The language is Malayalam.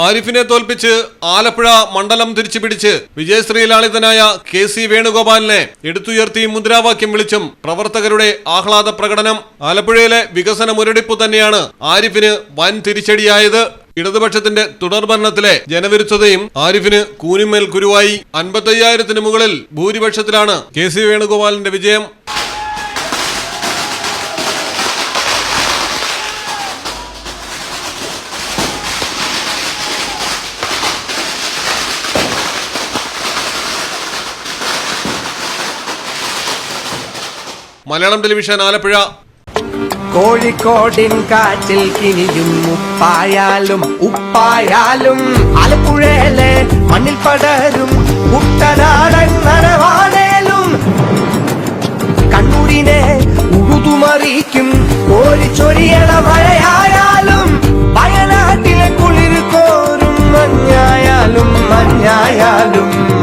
ആരിഫിനെ തോൽപ്പിച്ച് ആലപ്പുഴ മണ്ഡലം തിരിച്ചുപിടിച്ച് വിജയശ്രീലാളിതനായ കെ സി വേണുഗോപാലിനെ എടുത്തുയർത്തി മുദ്രാവാക്യം വിളിച്ചും പ്രവർത്തകരുടെ ആഹ്ലാദ പ്രകടനം ആലപ്പുഴയിലെ വികസന മുരടിപ്പ് തന്നെയാണ് ആരിഫിന് വൻ തിരിച്ചടിയായത്. ഇടതുപക്ഷത്തിന്റെ തുടർഭരണത്തിലെ ജനവിരുദ്ധതയും ആരിഫിന് കൂനിമേൽ കുരുവായി. അൻപത്തയ്യായിരത്തിന് മുകളിൽ ഭൂരിപക്ഷത്തിലാണ് കെ സി വേണുഗോപാലിന്റെ വിജയം. മലയാളം ടെലിവിഷൻ ആലപ്പുഴ. കോഴിക്കോടിൻ കാറ്റിൽ കിനിയും ഉപ്പായാലും ഉപ്പായാലും ആലപ്പുഴയിലെ മണ്ണിൽ പടരും